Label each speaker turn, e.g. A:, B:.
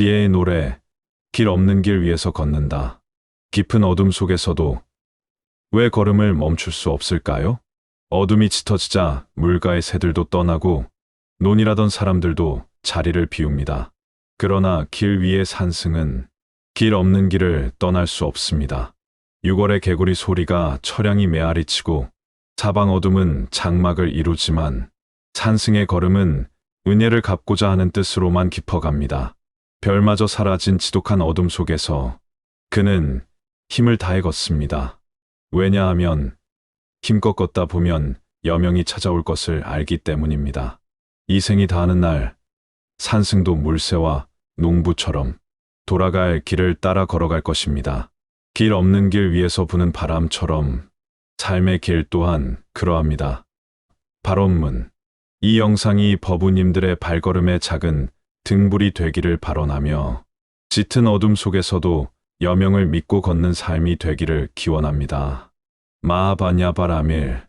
A: 지혜의 노래, 길 없는 길 위에서 걷는다. 깊은 어둠 속에서도 왜 걸음을 멈출 수 없을까요? 어둠이 짙어지자 물가의 새들도 떠나고 논이라던 사람들도 자리를 비웁니다. 그러나 길 위의 산승은 길 없는 길을 떠날 수 없습니다. 6월의 개구리 소리가 처량히 메아리치고 사방 어둠은 장막을 이루지만 산승의 걸음은 은혜를 갚고자 하는 뜻으로만 깊어갑니다. 별마저 사라진 지독한 어둠 속에서 그는 힘을 다해 걷습니다. 왜냐하면 힘껏 걷다 보면 여명이 찾아올 것을 알기 때문입니다. 이 생이 다하는 날 산승도 물새와 농부처럼 돌아갈 길을 따라 걸어갈 것입니다. 길 없는 길 위에서 부는 바람처럼 삶의 길 또한 그러합니다. 발언문 이 영상이 버부님들의 발걸음에 작은 등불이 되기를 발언하며 짙은 어둠 속에서도 여명을 믿고 걷는 삶이 되기를 기원합니다. 마하바냐바라밀